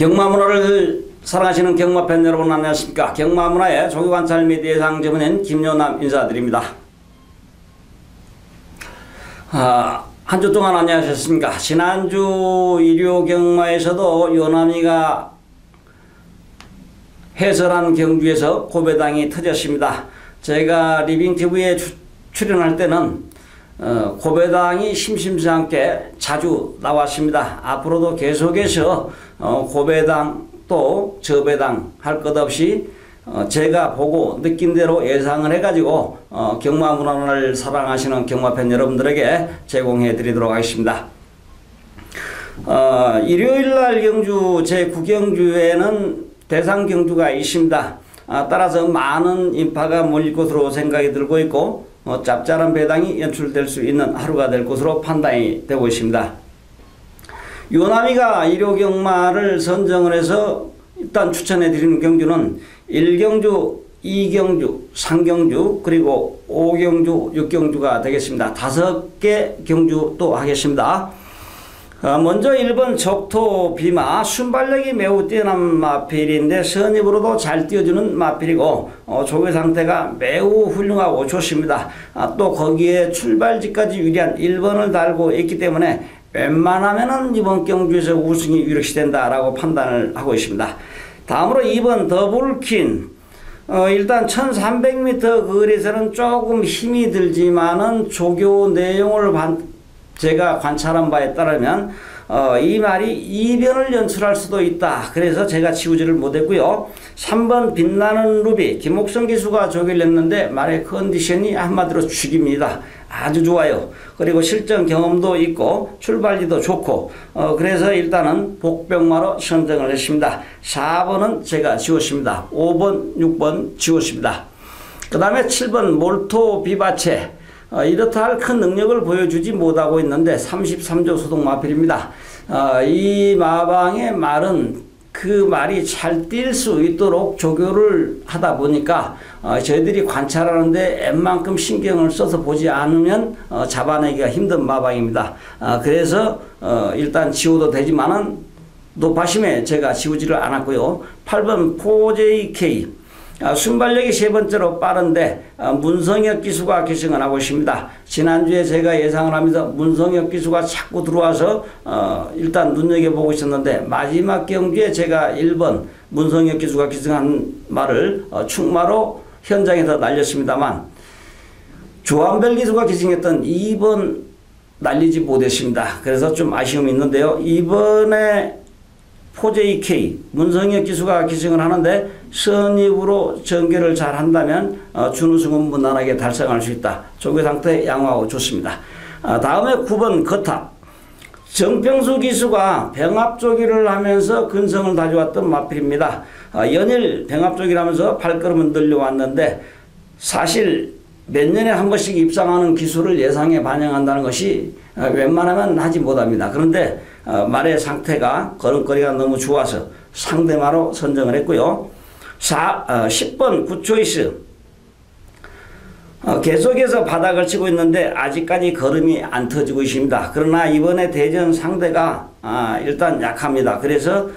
경마문화를 사랑하시는 경마팬 여러분 안녕하십니까? 경마문화의 조기관찰 및 예상 전문인 김요남 인사드립니다. 아, 한 주 동안 안녕하셨습니까? 지난주 일요 경마에서도 요남이가 해설한 경주에서 고배당이 터졌습니다. 제가 리빙TV에 출연할 때는 어, 고배당이 심심치 않게 자주 나왔습니다. 앞으로도 계속해서 어, 고배당 또 저배당 할 것 없이 어, 제가 보고 느낀 대로 예상을 해가지고 어, 경마 문화를 사랑하시는 경마팬 여러분들에게 제공해 드리도록 하겠습니다. 어, 일요일날 경주 제9경주에는 대상 경주가 있습니다. 아, 따라서 많은 인파가 몰릴 것으로 생각이 들고 있고 어, 짭짤한 배당이 연출될 수 있는 하루가 될 것으로 판단이 되고 있습니다. 요나미가 일요경마를 선정을 해서 일단 추천해 드리는 경주는 1경주, 2경주, 3경주, 그리고 5경주, 6경주가 되겠습니다. 다섯 개 경주 또 하겠습니다. 어, 먼저 1번 적토 비마 순발력이 매우 뛰어난 마필인데 선입으로도 잘 뛰어주는 마필이고 어, 조개 상태가 매우 훌륭하고 좋습니다. 아, 또 거기에 출발지까지 유리한 1번을 달고 있기 때문에 웬만하면은 이번 경주에서 우승이 유력시 된다라고 판단을 하고 있습니다. 다음으로 2번 더블킨 어, 일단 1300m 거리에서는 조금 힘이 들지만은 조교 내용을 반, 제가 관찰한 바에 따르면 어, 이 말이 이변을 연출할 수도 있다. 그래서 제가 치우지를 못했고요. 3번 빛나는 루비 김옥성 기수가 조기를 냈는데 말의 컨디션이 한마디로 죽입니다. 아주 좋아요. 그리고 실전 경험도 있고 출발리도 좋고 어, 그래서 일단은 복병마로 선정을 했습니다. 4번은 제가 지웠습니다. 5번, 6번 지웠습니다. 그 다음에 7번 몰토 비바체 어, 이렇다 할 큰 능력을 보여주지 못하고 있는데 33조 소동 마필입니다. 어, 이 마방의 말은 그 말이 잘 뛸 수 있도록 조교를 하다 보니까 어, 저희들이 관찰하는데 웬만큼 신경을 써서 보지 않으면 어, 잡아내기가 힘든 마방입니다. 어, 그래서 어, 일단 지워도 되지만은 높아심에 제가 지우지를 않았고요. 8번 4JK 아, 순발력이 세 번째로 빠른데 아, 문성혁 기수가 기승을 하고 있습니다. 지난주에 제가 예상을 하면서 문성혁 기수가 자꾸 들어와서 어, 일단 눈여겨보고 있었는데 마지막 경주에 제가 1번 문성혁 기수가 기승한 말을 어, 충마로 현장에서 날렸습니다만 조한별 기수가 기승했던 2번 날리지 못했습니다. 그래서 좀 아쉬움이 있는데요. 이번에 포제이K 문성혁 기수가 기승을 하는데 선입으로 전개를 잘 한다면 어, 준우승은 무난하게 달성할 수 있다. 조교 상태 양호하고 좋습니다. 아, 다음에 9번 거탑 정평수 기수가 병합조기를 하면서 근성을 다져왔던 마필입니다. 아, 연일 병합조기를 하면서 발걸음은 늘려왔는데 사실 몇 년에 한 번씩 입상하는 기술을 예상에 반영한다는 것이 어, 웬만하면 하지 못합니다. 그런데 어, 말의 상태가 걸음걸이가 너무 좋아서 상대마로 선정을 했고요. 4, 어, 10번 굿초이스 어, 계속해서 바닥을 치고 있는데 아직까지 걸음이 안 터지고 있습니다. 그러나 이번에 대전 상대가 아, 일단 약합니다. 그래서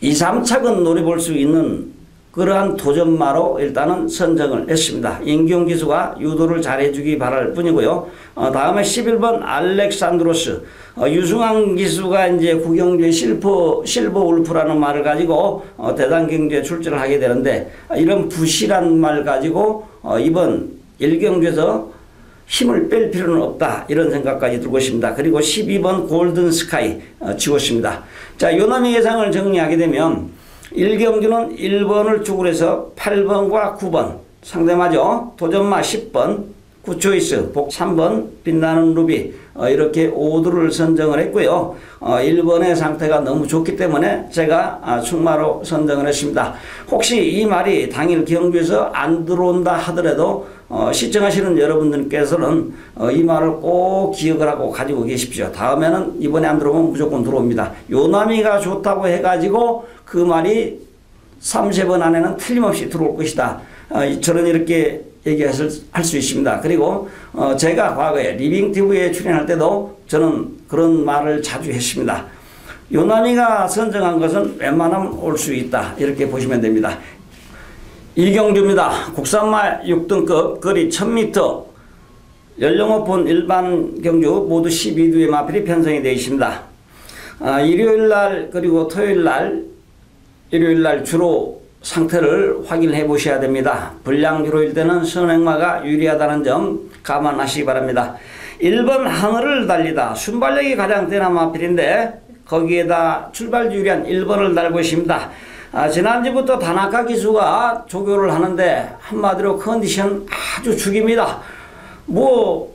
2, 3차근 노려볼 수 있는 그러한 도전마로 일단은 선정을 했습니다. 인경 기수가 유도를 잘해주기 바랄 뿐이고요. 어, 다음에 11번 알렉산드로스 어, 유승환 기수가 이제 구경주의 실버 실버 울프라는 말을 가지고 어, 대단 경주에 출전을 하게 되는데 어, 이런 부실한 말 가지고 어, 이번 일경주에서 힘을 뺄 필요는 없다 이런 생각까지 들고 있습니다. 그리고 12번 골든 스카이 어, 지웠습니다. 자 요남의 예상을 정리하게 되면 1경주는 1번을 축을 해서 8번과 9번 상대마죠. 도전마 10번 구초이스 복 3번 빛나는 루비 어, 이렇게 5두를 선정을 했고요. 어, 1번의 상태가 너무 좋기 때문에 제가 아, 충마로 선정을 했습니다. 혹시 이 말이 당일 경주에서 안 들어온다 하더라도 어, 시청하시는 여러분들께서는 어, 이 말을 꼭 기억을 하고 가지고 계십시오. 다음에는 이번에 안 들어오면 무조건 들어옵니다. 요나미가 좋다고 해가지고 그 말이 3세번 안에는 틀림없이 들어올 것이다. 어, 저는 이렇게 얘기할 수 있습니다. 그리고 어, 제가 과거에 리빙TV에 출연할 때도 저는 그런 말을 자주 했습니다. 요난이가 선정한 것은 웬만하면 올 수 있다. 이렇게 보시면 됩니다. 이경주입니다. 국산말 6등급 거리 1000m 연령 오픈 일반 경주 모두 12두의 마필이 편성이 되어 있습니다. 아, 일요일 날 그리고 토요일 날 일요일 날 주로 상태를 확인해 보셔야 됩니다. 불량 주로일 때는 선행마가 유리하다는 점 감안하시기 바랍니다. 1번 하늘을 달리다 순발력이 가장 뛰어난 마필인데 거기에다 출발 유리한 1번을 달고 있습니다. 아, 지난주부터 다나카 기수가 조교를 하는데 한마디로 컨디션 아주 죽입니다. 뭐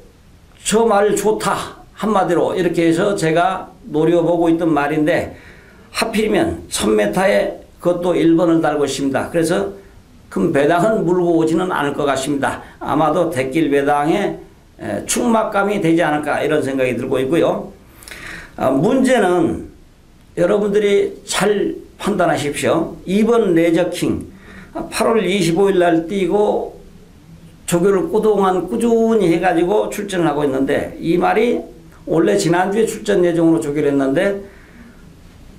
저 말 좋다 한마디로 이렇게 해서 제가 노려보고 있던 말인데 하필이면 1000m에 그것도 1번을 달고 있습니다. 그래서 큰 배당은 물고 오지는 않을 것 같습니다. 아마도 대길 배당에 충막감이 되지 않을까 이런 생각이 들고 있고요. 아, 문제는 여러분들이 잘 판단하십시오. 2번 레저킹 8월 25일 날 뛰고 조교를 그동안 꾸준히 해가지고 출전을 하고 있는데 이 말이 원래 지난주에 출전 예정으로 조교를 했는데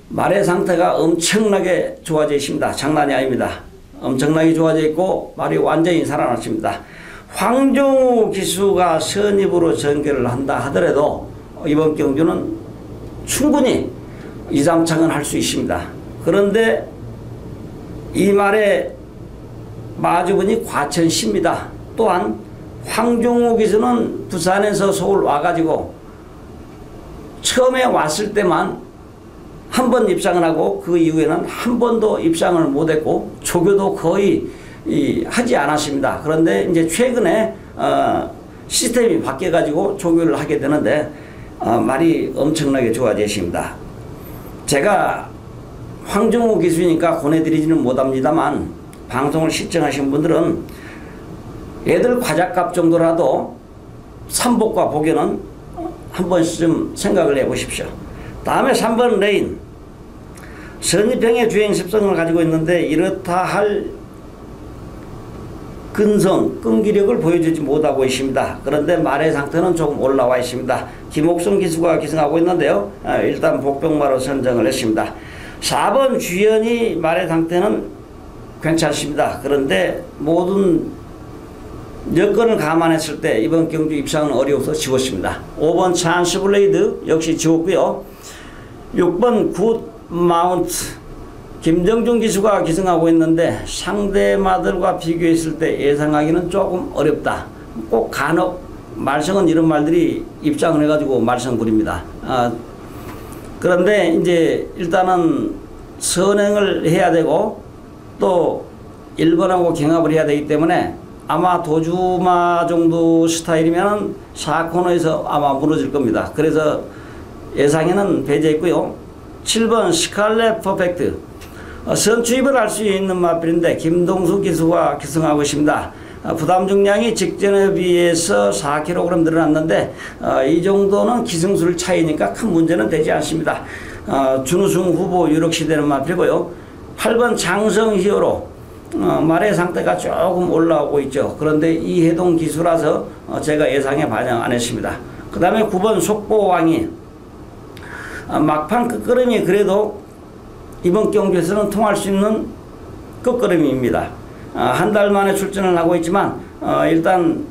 말의 상태가 엄청나게 좋아져 있습니다. 장난이 아닙니다. 엄청나게 좋아져 있고 말이 완전히 살아났습니다. 황종우 기수가 선입으로 전개를 한다 하더라도 이번 경주는 충분히 2, 3창은 할 수 있습니다. 그런데 이 말의 마주분이 과천시입니다. 또한 황종우 기수는 부산에서 서울 와가지고 처음에 왔을 때만 한 번 입상을 하고 그 이후에는 한 번도 입상을 못했고 조교도 거의 하지 않았습니다. 그런데 이제 최근에 어 시스템이 바뀌어가지고 조교를 하게 되는데 어 말이 엄청나게 좋아지십니다. 제가 황정호 기수니까 보내드리지는 못합니다만 방송을 시청하신 분들은 애들 과자값 정도라도 삼복과 복에는 한 번쯤 생각을 해보십시오. 다음에 3번 레인 선입형의 주행 습성을 가지고 있는데 이렇다 할 근성, 끈기력을 보여주지 못하고 있습니다. 그런데 말의 상태는 조금 올라와 있습니다. 김옥성 기수가 기승하고 있는데요. 아, 일단 복병마로 선정을 했습니다. 4번 주연이 말의 상태는 괜찮습니다. 그런데 모든 여건을 감안했을 때 이번 경주 입상은 어려워서 지웠습니다. 5번 찬스 블레이드 역시 지웠고요. 6번 굿 마운트 김정준 기수가 기승하고 있는데 상대 마들과 비교했을 때 예상하기는 조금 어렵다. 꼭 간혹 말썽은 이런 말들이 입장을 해가지고 말썽 부립니다. 아, 그런데 이제 일단은 선행을 해야 되고 또 1번하고 경합을 해야 되기 때문에 아마 도주마 정도 스타일이면 4코너에서 아마 무너질 겁니다. 그래서 예상에는 배제했고요. 7번 스칼렛 퍼펙트 어, 선추입을 할 수 있는 마필인데 김동수 기수가 기승하고 있습니다. 어, 부담 중량이 직전에 비해서 4kg 늘어났는데 어, 이 정도는 기승술 차이니까 큰 문제는 되지 않습니다. 준우승 후보 유력시되는 마필이고요. 8번 장성 히어로 말의 상태가 조금 올라오고 있죠. 그런데 이 해동 기수라서 제가 예상에 반영 안 했습니다. 그 다음에 9번 속보왕이 막판 끝걸음이 그래도 이번 경기에서는 통할 수 있는 끝걸음입니다. 아, 한달 만에 출전을 하고 있지만 어, 일단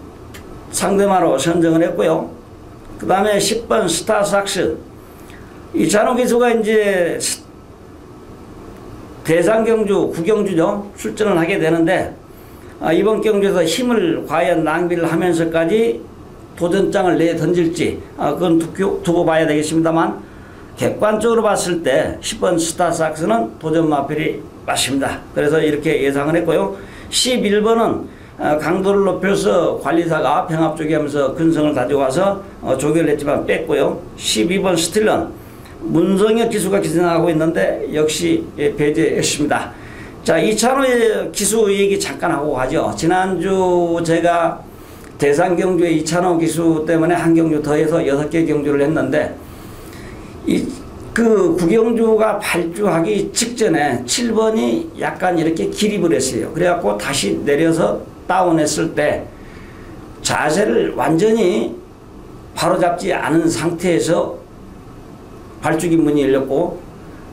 상대마로 선정을 했고요. 그 다음에 10번 스타삭스 이찬호 기수가 이제 대상경주, 구경주죠. 출전을 하게 되는데 아, 이번 경주에서 힘을 과연 낭비를 하면서까지 도전장을 내 던질지 아, 그건 두고, 두고 봐야 되겠습니다만 객관적으로 봤을 때 10번 스타삭스는 도전 마필이 맞습니다. 그래서 이렇게 예상을 했고요. 11번은 어, 강도를 높여서 관리사가 병합 쪽에 하면서 근성을 가져와서 어, 조결을 했지만 뺐고요. 12번 스틸런 문성혁 기수가 기승하고 있는데 역시 예, 배제했습니다. 자 이찬호의 기수 얘기 잠깐 하고 가죠. 지난주 제가 대상 경주의 이찬호 기수 때문에 한 경주 더해서 6개 경주를 했는데 이 그 구경주가 발주하기 직전에 7번이 약간 이렇게 기립을 했어요. 그래갖고 다시 내려서 다운했을 때 자세를 완전히 바로잡지 않은 상태에서 발주기 문이 열렸고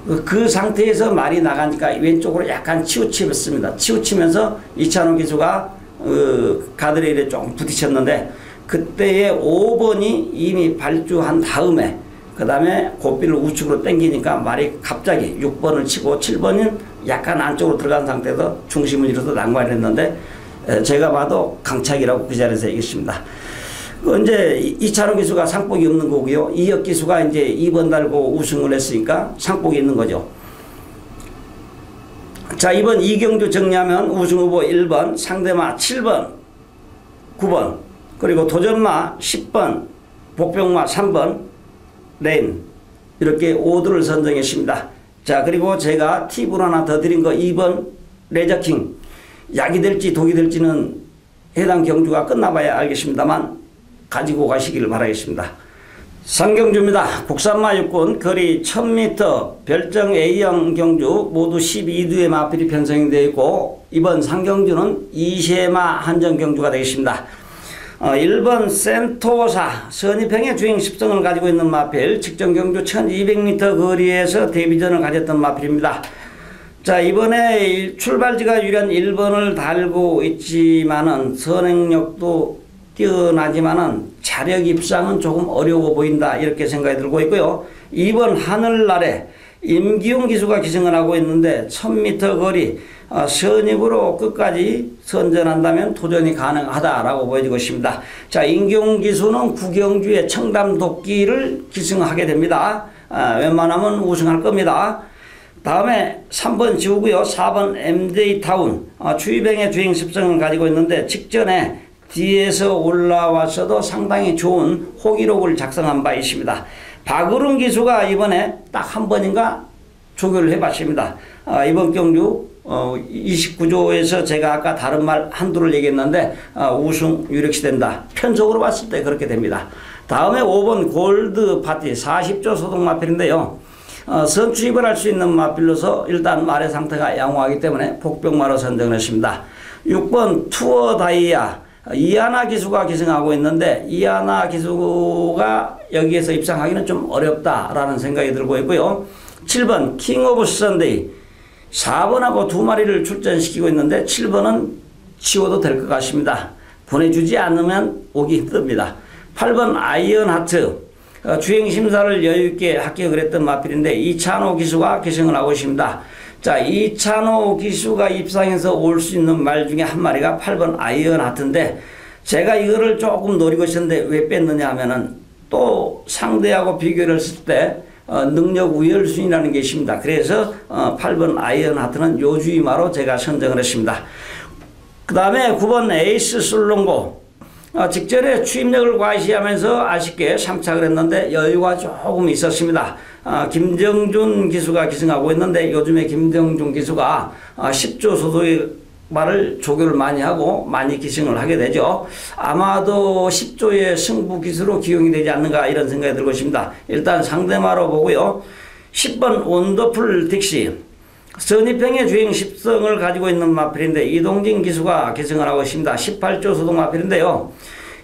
그- 그 상태에서 말이 나가니까 왼쪽으로 약간 치우치었습니다. 치우치면서 이찬호 기수가 어, 가드레일에 조금 부딪혔는데 그때의 5번이 이미 발주한 다음에 그 다음에 고삐를 우측으로 당기니까 말이 갑자기 6번을 치고 7번은 약간 안쪽으로 들어간 상태에서 중심을 잃어서 난관을 했는데 에, 제가 봐도 강착이라고 그 자리에서 얘기했습니다. 그 이제 이- 이찬호 기수가 상복이 없는 거고요. 이혁 기수가 이제 2번 달고 우승을 했으니까 상복이 있는 거죠. 자, 이번 이경주 정리하면 우승 후보 1번, 상대마 7번, 9번, 그리고 도전마 10번, 복병마 3번, 레인. 이렇게 5도를 선정했습니다. 자, 그리고 제가 팁을 하나 더 드린 거 2번, 레저킹. 약이 될지 독이 될지는 해당 경주가 끝나봐야 알겠습니다만 가지고 가시기를 바라겠습니다. 상경주입니다. 국산마 육군 거리 1000m 별정 A형 경주 모두 12두의 마필이 편성이 되어 있고 이번 상경주는 2세마 한정 경주가 되겠습니다. 어, 1번 센토사 선입행의 주행 10성을 가지고 있는 마필 직전 경주 1200m 거리에서 데뷔전을 가졌던 마필입니다. 자 이번에 출발지가 유리한 1번을 달고 있지만은 선행력도 뛰어나지만은 자력 입상은 조금 어려워 보인다 이렇게 생각이 들고 있고요. 2번 하늘날에 임기용 기수가 기승을 하고 있는데 1000m 거리 어, 선입으로 끝까지 선전한다면 도전이 가능하다라고 보여지고 있습니다. 자, 임기용 기수는 구경주의 청담 도끼를 기승하게 됩니다. 아, 웬만하면 우승할 겁니다. 다음에 3번 지우고요. 4번 MJ 타운 어, 추위병의 주행 습성을 가지고 있는데 직전에 뒤에서 올라와서도 상당히 좋은 호기록을 작성한 바 있습니다. 박으름 기수가 이번에 딱 한 번인가 조교를 해봤습니다. 아, 이번 경주 어, 29조에서 제가 아까 다른 말 한두를 얘기했는데 아, 우승 유력시 된다. 편속으로 봤을 때 그렇게 됩니다. 다음에 5번 골드 파티 40조 소득 마필인데요. 어, 선출입을 할 수 있는 마필로서 일단 말의 상태가 양호하기 때문에 복병마로 선정을 했습니다. 6번 투어 다이아 이하나 기수가 기승하고 있는데 이하나 기수가 여기에서 입상하기는 좀 어렵다라는 생각이 들고 있고요. 7번 킹 오브 선데이 4번하고 두 마리를 출전시키고 있는데 7번은 치워도 될 것 같습니다. 보내주지 않으면 오기 힘듭니다. 8번 아이언 하트 어, 주행 심사를 여유 있게 합격을 했던 마필인데 이찬호 기수가 기승을 하고 있습니다. 자, 이찬호 기수가 입상해서 올 수 있는 말 중에 한 마리가 8번 아이언 하트인데 제가 이거를 조금 노리고 있었는데 왜 뺐느냐 하면은 또 상대하고 비교를 했을 때 어, 능력 우열순이라는 게 있습니다. 그래서 어, 8번 아이언 하트는 요주이마로 제가 선정을 했습니다. 그 다음에 9번 에이스 술롱고 어, 직전에 추임력을 과시하면서 아쉽게 3착을 했는데 여유가 조금 있었습니다. 아, 김정준 기수가 기승하고 있는데 요즘에 김정준 기수가 아, 10조 소득의 말을 조교를 많이 하고 많이 기승을 하게 되죠. 아마도 10조의 승부 기수로 기용이 되지 않는가 이런 생각이 들고 있습니다. 일단 상대마로 보고요. 10번 원더풀 딕시 선입행의 주행 10성을 가지고 있는 마필인데 이동진 기수가 기승을 하고 있습니다. 18조 소득 마필인데요.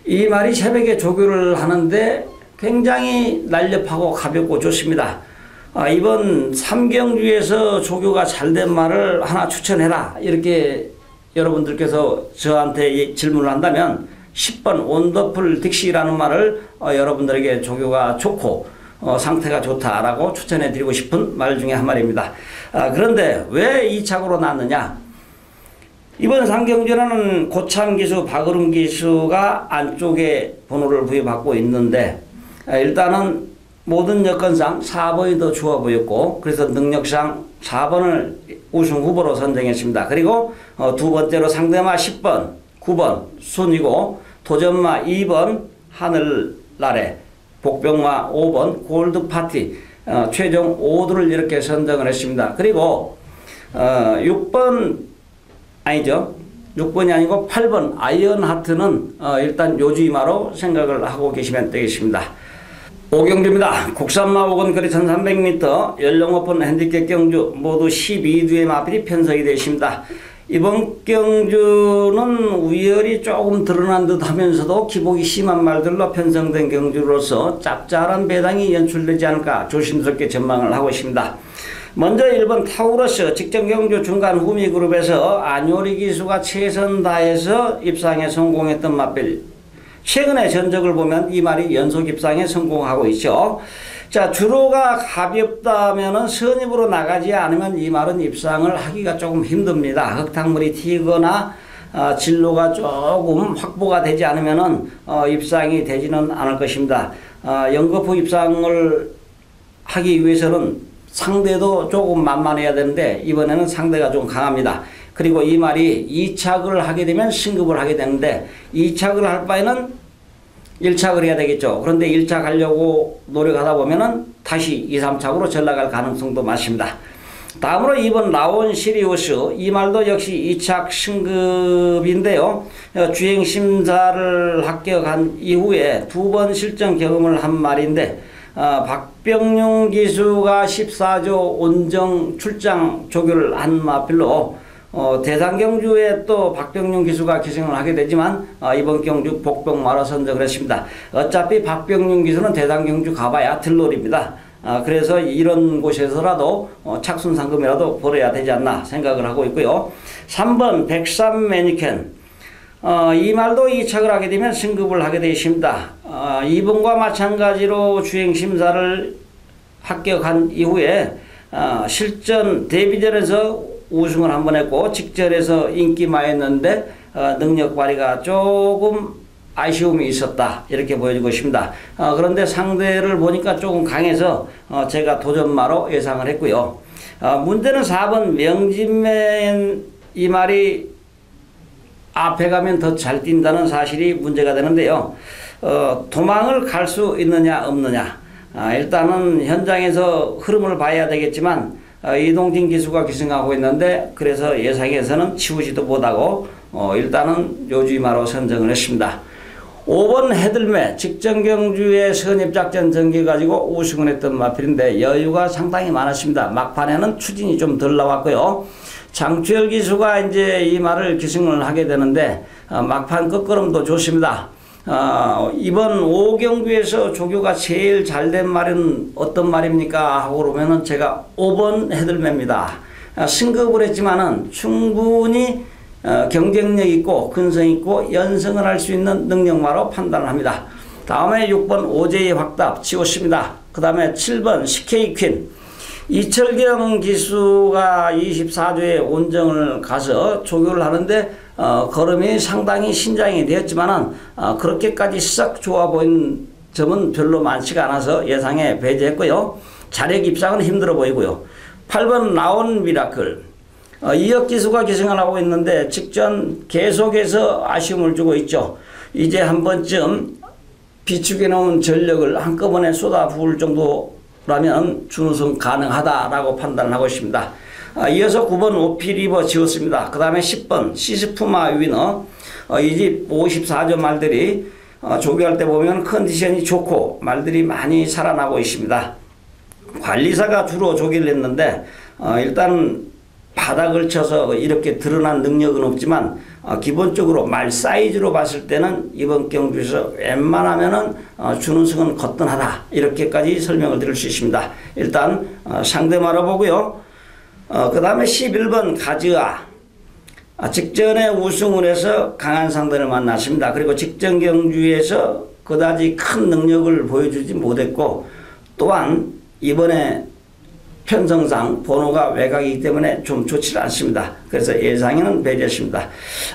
이 말이 새벽에 조교를 하는데 굉장히 날렵하고 가볍고 좋습니다. 아, 이번 삼경주에서 조교가 잘 된 말을 하나 추천해라. 이렇게 여러분들께서 저한테 질문을 한다면 10번 원더풀 딕시라는 말을 어, 여러분들에게 조교가 좋고 어, 상태가 좋다라고 추천해 드리고 싶은 말 중에 한 말입니다. 아, 그런데 왜이 착으로 났느냐? 이번 상경주는 고참 기수, 박으름 기수가 안쪽에 번호를 부여받고 있는데 아, 일단은 모든 여건상 4번이 더 좋아 보였고 그래서 능력상 4번을 우승 후보로 선정했습니다. 그리고 어, 두 번째로 상대마 10번, 9번 순이고 도전마 2번 하늘나래 복병마 5번 골드 파티 어, 최종 5도를 이렇게 선정을 했습니다. 그리고 어, 6번 아니죠. 6번이 아니고 8번 아이언 하트는 어, 일단 요주이마로 생각을 하고 계시면 되겠습니다. 오경주입니다. 국산마 5건 거리 1300m 연령 오픈 핸디캡 경주 모두 12두의 마필이 편성이 되십니다. 이번 경주는 우열이 조금 드러난 듯 하면서도 기복이 심한 말들로 편성된 경주로서 짭짤한 배당이 연출되지 않을까 조심스럽게 전망을 하고 있습니다. 먼저 1번 타우러스 직전 경주 중간 후미 그룹에서 안요리 기수가 최선 다해서 입상에 성공했던 맛빌. 최근의 전적을 보면 이 말이 연속 입상에 성공하고 있죠. 자, 주로가 가볍다면은 선입으로 나가지 않으면 이 말은 입상을 하기가 조금 힘듭니다. 흙탕물이 튀거나 어, 진로가 조금 확보가 되지 않으면은 어, 입상이 되지는 않을 것입니다. 어, 연거푸 입상을 하기 위해서는 상대도 조금 만만해야 되는데 이번에는 상대가 좀 강합니다. 그리고 이 말이 이착을 하게 되면 승급을 하게 되는데 이착을 할 바에는 1착을 해야 되겠죠. 그런데 1착 하려고 노력하다 보면은 다시 2, 3착으로 전락할 가능성도 많습니다. 다음으로 2번 라온 시리우스 이 말도 역시 2착 승급인데요. 어, 주행 심사를 합격한 이후에 두 번 실전 경험을 한 말인데 어, 박병용 기수가 14조 온정 출장 조교를 한 마필로 어, 대상 경주에 또 박병용 기수가 기승을 하게 되지만 어, 이번 경주 복병마로 선정을 했습니다. 어차피 박병용 기수는 대상 경주 가봐야 들놀입니다. 아, 그래서 이런 곳에서라도 어, 착순 상금이라도 벌어야 되지 않나 생각을 하고 있고요. 3번 백삼 매니켄 어, 이 말도 이착을 하게 되면 승급을 하게 되어 있습니다. 어, 2번과 마찬가지로 주행 심사를 합격한 이후에 어, 실전 데뷔전에서 우승을 한 번 했고 직전에서 인기 많이 했는데 어, 능력 발휘가 조금 아쉬움이 있었다 이렇게 보여지고 있습니다. 어, 그런데 상대를 보니까 조금 강해서 어, 제가 도전마로 예상을 했고요. 어, 문제는 4번 명진맨 이 말이 앞에 가면 더 잘 뛴다는 사실이 문제가 되는데요. 어, 도망을 갈 수 있느냐 없느냐. 아, 일단은 현장에서 흐름을 봐야 되겠지만 어, 이동진 기수가 기승하고 있는데 그래서 예상에서는 치우지도 못하고 어, 일단은 요주마로 선정을 했습니다. 5번 헤들매 직전경주의 선입작전 전개 가지고 우승을 했던 마필인데 여유가 상당히 많았습니다. 막판에는 추진이 좀 덜 나왔고요. 장추열 기수가 이제 이 말을 기승을 하게 되는데 어, 막판 끝걸음도 좋습니다. 어, 이번 오경주에서 조교가 제일 잘된 말은 어떤 말입니까? 하고 그러면은 제가 5번 헤들매입니다. 아, 승급을 했지만은 충분히 어, 경쟁력 있고 근성 있고 연승을 할 수 있는 능력마로 판단을 합니다. 다음에 6번 오제이 확답 치웠습니다. 그 다음에 7번 CK 퀸 이철경 기수가 24조에 온정을 가서 조교를 하는데 어, 걸음이 상당히 신장이 되었지만은 어, 그렇게까지 썩 좋아 보인 점은 별로 많지가 않아서 예상에 배제했고요. 자력 입상은 힘들어 보이고요. 8번 나온 미라클 어, 이혁 기수가 기승을 하고 있는데 직전 계속해서 아쉬움을 주고 있죠. 이제 한 번쯤 비축해 놓은 전력을 한꺼번에 쏟아 부을 정도라면 준우승 가능하다라고 판단하고 있습니다. 아, 이어서 9번 오피리버 지웠습니다. 그 다음에 10번 시스푸마 위너 어, 이집 54점 말들이 어, 조교할 때 보면 컨디션이 좋고 말들이 많이 살아나고 있습니다. 관리사가 주로 조기를 했는데 어, 일단 바닥을 쳐서 이렇게 드러난 능력은 없지만 어, 기본적으로 말 사이즈로 봤을 때는 이번 경주에서 웬만하면은 어, 준우승은 거뜬하다 이렇게까지 설명을 드릴 수 있습니다. 일단 어, 상대 말아보고요. 어, 그 다음에 11번 가즈아. 아, 직전에 우승을 해서 강한 상대를 만났습니다. 그리고 직전 경주에서 그다지 큰 능력을 보여주지 못했고 또한 이번에 편성상 번호가 외곽이기 때문에 좀 좋지 않습니다. 그래서 예상에는 배제했습니다.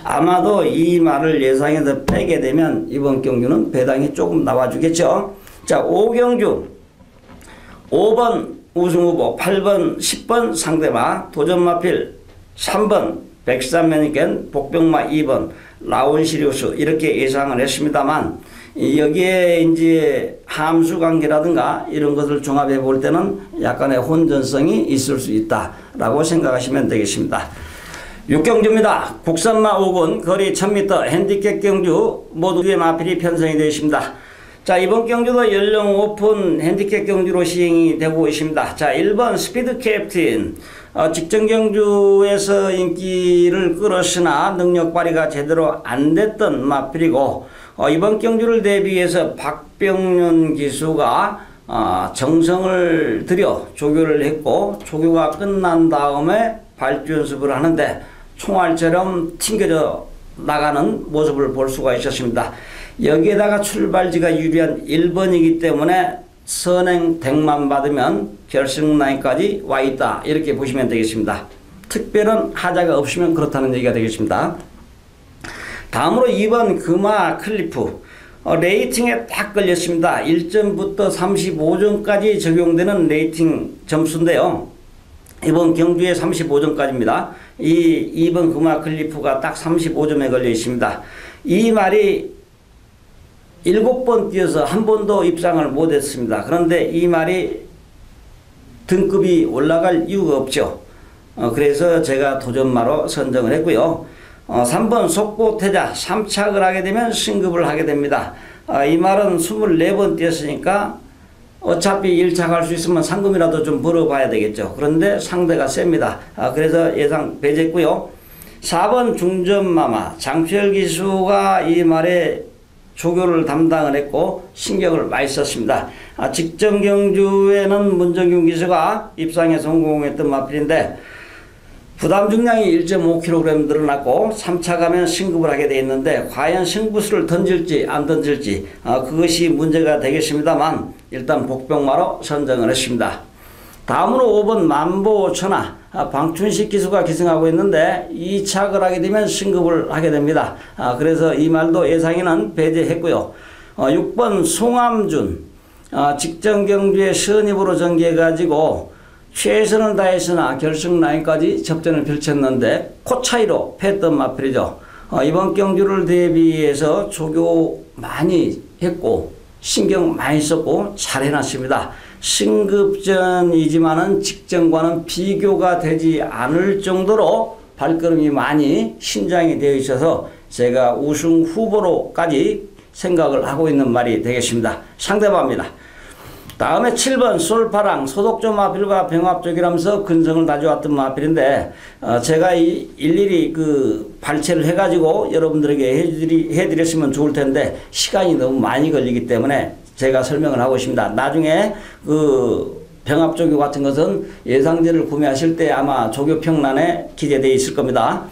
아마도 이 말을 예상에서 빼게 되면 이번 경주는 배당이 조금 나와주겠죠. 자, 5경주 5번 우승 후보 8번, 10번 상대마 도전마필 3번 백삼매니겐 복병마 2번 라온시리우스 이렇게 예상을 했습니다만 여기에 이제 함수 관계라든가 이런 것을 종합해 볼 때는 약간의 혼전성이 있을 수 있다라고 생각하시면 되겠습니다. 6경주입니다. 국산마 5군 거리 1000m 핸디캡 경주 모두의 마필이 편성이 되어 있습니다. 자, 이번 경주도 연령 오픈 핸디캡 경주로 시행이 되고 있습니다. 자, 1번 스피드 캡틴. 어, 직전 경주에서 인기를 끌었으나 능력 발휘가 제대로 안 됐던 마필이고, 어, 이번 경주를 대비해서 박병윤 기수가 아, 정성을 들여 조교를 했고 조교가 끝난 다음에 발주 연습을 하는데 총알처럼 튕겨져 나가는 모습을 볼 수가 있었습니다. 여기에다가 출발지가 유리한 1번이기 때문에 선행 100만 받으면 결승 라인까지 와 있다 이렇게 보시면 되겠습니다. 특별한 하자가 없으면 그렇다는 얘기가 되겠습니다. 다음으로 2번 금화 클리프 어, 레이팅에 딱 걸렸습니다. 1점부터 35점까지 적용되는 레이팅 점수인데요. 이번 경주에 35점까지입니다. 이 2번 금화 클리프가 딱 35점에 걸려 있습니다. 이 말이 7번 뛰어서 한 번도 입상을 못했습니다. 그런데 이 말이 등급이 올라갈 이유가 없죠. 어, 그래서 제가 도전마로 선정을 했고요. 어, 3번 속보태자 3착을 하게 되면 승급을 하게 됩니다. 어, 이 말은 24번 뛰었으니까 어차피 1착 할 수 있으면 상금이라도 좀 벌어봐야 되겠죠. 그런데 상대가 셉니다. 아, 그래서 예상 배제했고요. 4번 중전마마 장철 기수가 이 말에 조교를 담당을 했고 신경을 많이 썼습니다. 아, 직전 경주에는 문정균 기수가 입상에 성공했던 마필인데 부담 중량이 1.5kg 늘어났고 3차 가면 승급을 하게 돼 있는데 과연 승부수를 던질지 안 던질지 어, 그것이 문제가 되겠습니다만 일단 복병마로 선정을 했습니다. 다음으로 5번 만보천하 아, 방춘식 기수가 기승하고 있는데 2착을 하게 되면 승급을 하게 됩니다. 아, 그래서 이 말도 예상에는 배제했고요. 어, 6번 송암준 어, 직전 경주에 선입으로 전개해가지고 최선을 다했으나 결승 라인까지 접전을 펼쳤는데 코 차이로 패했던 마필이죠. 어, 이번 경주를 대비해서 조교 많이 했고 신경 많이 썼고 잘 해놨습니다. 승급전이지만은 직전과는 비교가 되지 않을 정도로 발걸음이 많이 신장이 되어 있어서 제가 우승 후보로까지 생각을 하고 있는 말이 되겠습니다. 상대방입니다. 다음에 7번 솔파랑 소독조 마필과 병합적이라면서 근성을 다져왔던 마필인데 어 제가 이 일일이 그 발췌를 해가지고 여러분들에게 해드리, 해드렸으면 좋을 텐데 시간이 너무 많이 걸리기 때문에 제가 설명을 하고 있습니다. 나중에 그 병합조교 같은 것은 예상제를 구매하실 때 아마 조교평란에 기재되어 있을 겁니다.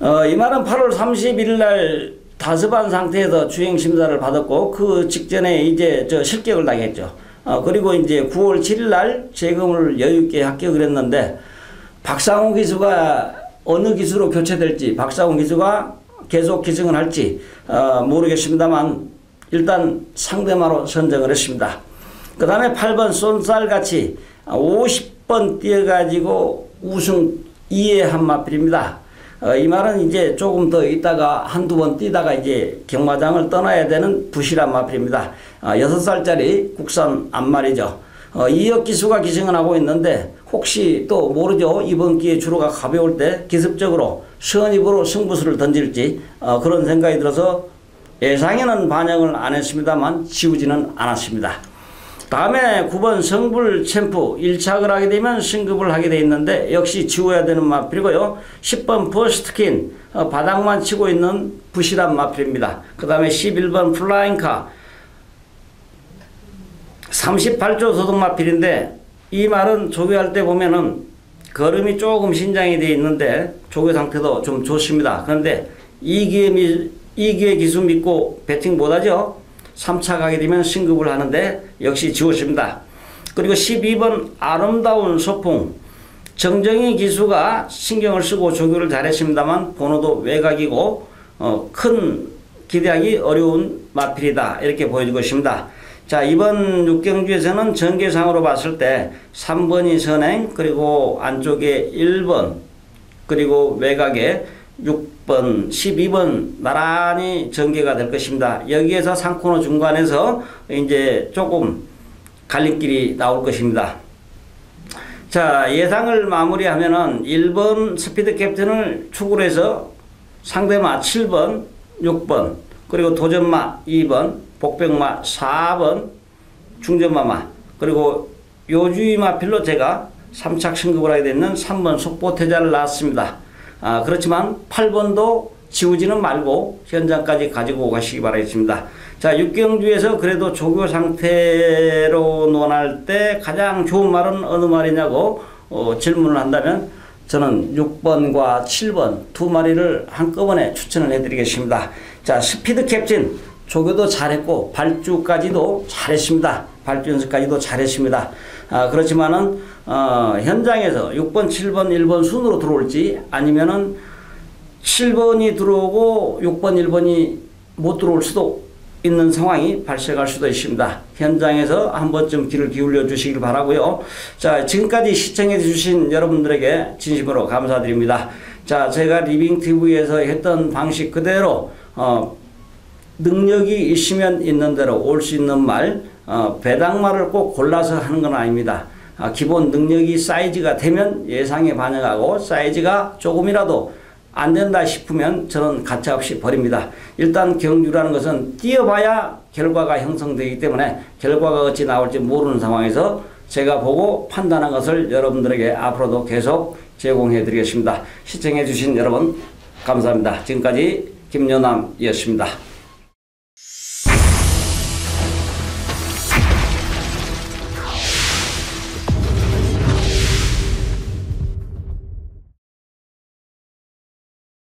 어, 이 말은 8월 31일 날 다습한 상태에서 주행 심사를 받았고 그 직전에 이제 저 실격을 당했죠. 어, 그리고 이제 9월 7일 날 재검을 여유 있게 합격을 했는데 박상호 기수가 어느 기수로 교체될지 박상호 기수가 계속 기승을 할지 어, 모르겠습니다만 일단 상대마로 선정을 했습니다. 그 다음에 8번 쏜살같이 50번 뛰어가지고 우승 2회 한마필입니다. 어, 이 말은 이제 조금 더 있다가 한두 번 뛰다가 이제 경마장을 떠나야 되는 부실한 마필입니다. 어, 6살짜리 국산 암말이죠. 어, 이역 기수가 기승을 하고 있는데 혹시 또 모르죠. 이번 기회 주로가 가벼울 때 기습적으로 선입으로 승부수를 던질지 어, 그런 생각이 들어서 예상에는 반영을 안 했습니다만 지우지는 않았습니다. 다음에 9번 성불 챔프 1착을 하게 되면 승급을 하게 돼 있는데 역시 지워야 되는 마필이고요. 10번 버스트킨 어, 바닥만 치고 있는 부실한 마필입니다. 그 다음에 11번 플라잉카 38조 소득 마필인데 이 말은 조교할 때 보면은 걸음이 조금 신장이 돼 있는데 조교 상태도 좀 좋습니다. 그런데 이 기회 2기의 기수 믿고 배팅 못하죠. 3차 가게 되면 승급을 하는데 역시 지웠습니다. 그리고 12번 아름다운 소풍 정정희 기수가 신경을 쓰고 조교를 잘했습니다만 번호도 외곽이고 어, 큰 기대하기 어려운 마필이다 이렇게 보여주고 있습니다. 자 이번 육경주에서는 전개상으로 봤을 때 3번이 선행 그리고 안쪽에 1번 그리고 외곽에 6번, 12번 나란히 전개가 될 것입니다. 여기에서 상코너 중간에서 이제 조금 갈림길이 나올 것입니다. 자, 예상을 마무리하면은 1번 스피드 캡틴을 축으로 해서 상대마 7번, 6번, 그리고 도전마 2번, 복병마 4번, 중전마마, 그리고 요주이마 필로 제가 3착 승급을 하게 되는 3번 속보태자를 낳았습니다. 아, 그렇지만 8번도 지우지는 말고 현장까지 가지고 가시기 바라겠습니다. 자, 육경주에서 그래도 조교 상태로 논할 때 가장 좋은 말은 어느 말이냐고 어, 질문을 한다면 저는 6번과 7번 두 마리를 한꺼번에 추천을 해드리겠습니다. 자, 스피드 캡틴 조교도 잘했고 발주까지도 잘했습니다. 발주 연습까지도 잘했습니다. 아, 그렇지만은 어, 현장에서 6번, 7번, 1번 순으로 들어올지 아니면은 7번이 들어오고 6번, 1번이 못 들어올 수도 있는 상황이 발생할 수도 있습니다. 현장에서 한 번쯤 귀를 기울여 주시길 바라고요. 자, 지금까지 시청해 주신 여러분들에게 진심으로 감사드립니다. 자, 제가 리빙 TV에서 했던 방식 그대로 어, 능력이 있으면 있는 대로 올 수 있는 말, 어, 배당말을 꼭 골라서 하는 건 아닙니다. 아, 기본 능력이 사이즈가 되면 예상에 반영하고 사이즈가 조금이라도 안 된다 싶으면 저는 가차없이 버립니다. 일단 경주라는 것은 뛰어봐야 결과가 형성되기 때문에 결과가 어찌 나올지 모르는 상황에서 제가 보고 판단한 것을 여러분들에게 앞으로도 계속 제공해 드리겠습니다. 시청해 주신 여러분 감사합니다. 지금까지 김연남이었습니다.